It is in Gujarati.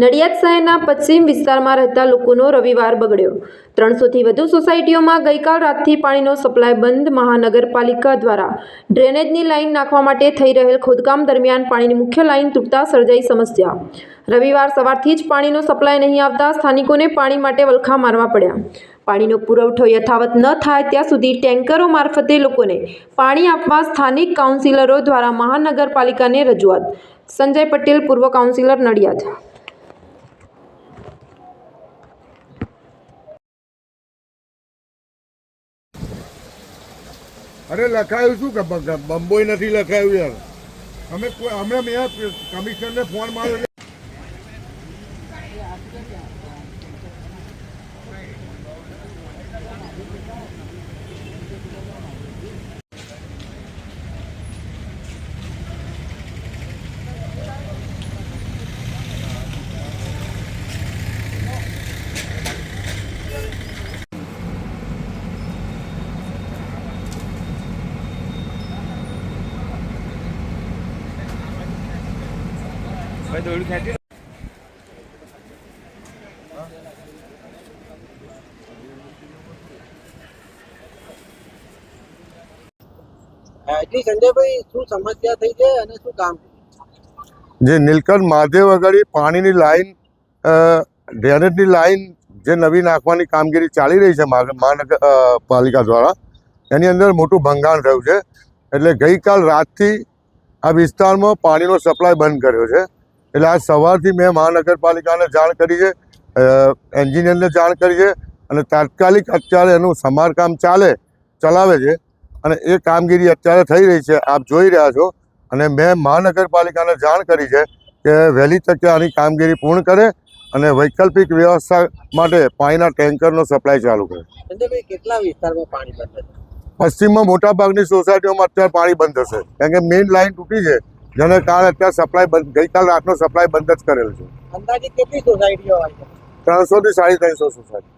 નડિયાદ શહેરના પશ્ચિમ વિસ્તારમાં રહેતા લોકોનો રવિવાર બગડ્યો. ત્રણસોથી વધુ સોસાયટીઓમાં ગઈકાલ રાતથી પાણીનો સપ્લાય બંધ મહાનગરપાલિકા દ્વારા. ડ્રેનેજની લાઇન નાખવા માટે થઈ રહેલ ખોદકામ દરમિયાન પાણીની મુખ્ય લાઇન તૂટતા સર્જાઈ સમસ્યા. રવિવાર સવારથી જ પાણીનો સપ્લાય નહીં આવતા સ્થાનિકોને પાણી માટે વલખા મારવા પડ્યા. પાણીનો પુરવઠો યથાવત ન થાય ત્યાં સુધી ટેન્કરો મારફતે લોકોને પાણી આપવા સ્થાનિક કાઉન્સિલરો દ્વારા મહાનગરપાલિકાને રજૂઆત. સંજય પટેલ, પૂર્વ કાઉન્સિલર નડિયાદ. અરે લખાયું શું કે બંબોય નથી લખાયું યાર? અમે અમે મેં કમિશનરને ફોન માર્યો એટલે જી સંજયભાઈ શું સમસ્યા થઈ છે અને શું કામ જે નીલકંઠ મહાદેવ અગાડી પાણીની લાઈન અ, ડ્રેનેજની લાઈન જે નવી નાખવાની કામગીરી ચાલી રહી છે મહાનગર પાલિકા દ્વારા એની અંદર મોટું ભંગાણ થયું છે. એટલે ગઈકાલ રાતથી આ વિસ્તારમાં પાણીનો સપ્લાય બંધ કર્યો છે. એટલે આજ સવારથી મેં મહાનગરપાલિકાને જાણ કરી છે એન્જિનિયરને જાણ કરી છે અને તાત્કાલિક અત્યારે એનું સમારકામ ચાલે ચલાવે છે અને એ કામગીરી અત્યારે થઈ રહી છે આપ જોઈ રહ્યા છો. અને મેં મહાનગરપાલિકાને જાણ કરી છે કે વહેલી તકે આની કામગીરી પૂર્ણ કરે અને વૈકલ્પિક વ્યવસ્થા માટે પાણીના ટેન્કરનો સપ્લાય ચાલુ કરે. કેટલા વિસ્તારમાં પાણી બંધ પશ્ચિમમાં મોટાભાગની સોસાયટીઓમાં અત્યારે પાણી બંધ હશે કારણ કે મેઇન લાઇન તૂટી છે. જેને કારણે અત્યારે સપ્લાય બંધ ગઈકાલ રાતનો સપ્લાય બંધ જ કરેલ છે. છે? ત્રણસોથી સાડી ત્રણસો સોસાયટી